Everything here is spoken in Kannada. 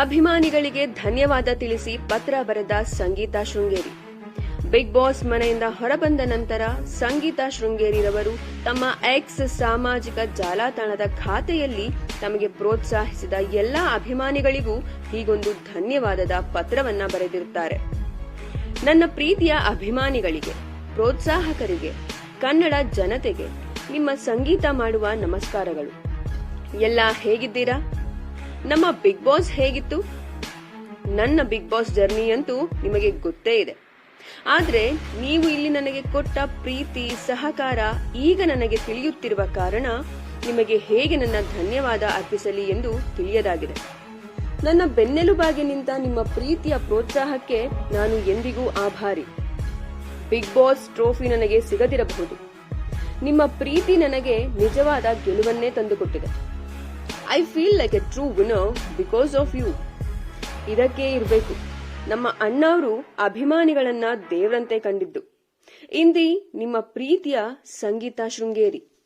ಅಭಿಮಾನಿಗಳಿಗೆ ಧನ್ಯವಾದ ತಿಳಿಸಿ ಪತ್ರ ಬರೆದ ಸಂಗೀತಾ ಶೃಂಗೇರಿ. ಬಿಗ್ ಬಾಸ್ ಮನೆಯಿಂದ ಹೊರಬಂದ ನಂತರ ಸಂಗೀತಾ ಶೃಂಗೇರಿರವರು ತಮ್ಮ ಎಕ್ಸ್ ಸಾಮಾಜಿಕ ಜಾಲತಾಣದ ಖಾತೆಯಲ್ಲಿ ತಮಗೆ ಪ್ರೋತ್ಸಾಹಿಸಿದ ಎಲ್ಲಾ ಅಭಿಮಾನಿಗಳಿಗೂ ಹೀಗೊಂದು ಧನ್ಯವಾದದ ಪತ್ರವನ್ನ ಬರೆದಿರುತ್ತಾರೆ. ನನ್ನ ಪ್ರೀತಿಯ ಅಭಿಮಾನಿಗಳಿಗೆ, ಪ್ರೋತ್ಸಾಹಕರಿಗೆ, ಕನ್ನಡ ಜನತೆಗೆ ನಿಮ್ಮ ಸಂಗೀತ ಮಾಡುವ ನಮಸ್ಕಾರಗಳು. ಎಲ್ಲ ಹೇಗಿದ್ದೀರಾ? ನಮ್ಮ ಬಿಗ್ ಬಾಸ್ ಹೇಗಿತ್ತು? ನನ್ನ ಬಿಗ್ ಬಾಸ್ ಜರ್ನಿ ಅಂತೂ ನಿಮಗೆ ಗೊತ್ತೇ ಇದೆ. ಆದ್ರೆ ನೀವು ಇಲ್ಲಿ ನನಗೆ ಕೊಟ್ಟ ಪ್ರೀತಿ, ಸಹಕಾರ ಈಗ ನನಗೆ ತಿಳಿಯುತ್ತಿರುವ ಕಾರಣ ನಿಮಗೆ ಹೇಗೆ ನನ್ನ ಧನ್ಯವಾದ ಅರ್ಪಿಸಲಿ ಎಂದು ತಿಳಿಯದಾಗಿದೆ. ನನ್ನ ಬೆನ್ನೆಲುಬಾಗಿ ನಿಂತ ನಿಮ್ಮ ಪ್ರೀತಿಯ ಪ್ರೋತ್ಸಾಹಕ್ಕೆ ನಾನು ಎಂದಿಗೂ ಆಭಾರಿ. ಬಿಗ್ ಬಾಸ್ ಟ್ರೋಫಿ ನನಗೆ ಸಿಗದಿರಬಹುದು. ನಿಮ್ಮ ಪ್ರೀತಿ ನನಗೆ ನಿಜವಾದ ಗೆಲುವನ್ನೇ ತಂದುಕೊಟ್ಟಿದೆ. I feel like a true winner because of you ಇದಕ್ಕೆ ಇರಬೇಕು. ನಮ್ಮ ಅಣ್ಣವರು ಅಭಿಮಾನಿಗಳನ್ನ ದೇವರಂತೆ ಕಂಡಿದ್ದು. ಇಂದಿ ನಿಮ್ಮ ಪ್ರೀತಿಯ ಸಂಗೀತ ಶೃಂಗೇರಿ.